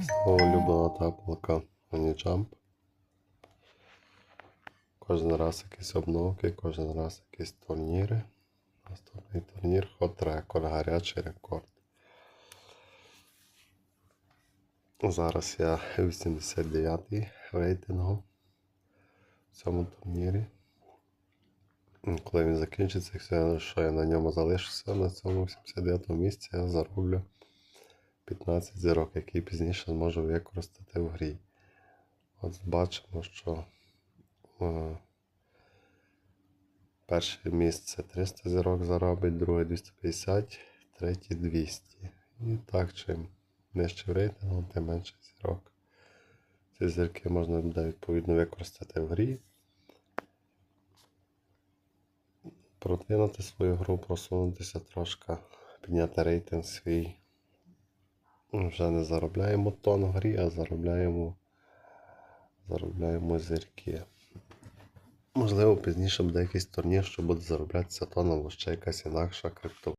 Знову улюблена таблика Honeyjump. Кожен раз якісь обновки, кожен раз якісь турніри. Наступний турнір Hot Record, гарячий рекорд. Зараз я 89-й рейтингу в цьому турнірі. Коли він закінчиться, якщо я на ньому залишуся на цьому 79 му місці, я зароблю 15 зірок, які пізніше зможу використати в грі. От бачимо, що е, перше місце 300 зірок заробить, друге 250, третє 200. І так, чим нижче в рейтингу, тим менше зірок. Ці зірки можна буде відповідно використати в грі. Продвинути свою гру, просунутися трошки, підняти рейтинг свій. Вже не заробляємо тон в грі, а заробляємо, заробляємо зірки. Можливо, пізніше буде якийсь турнір, що буде зароблятися тоном, або ще якась інакша крипто.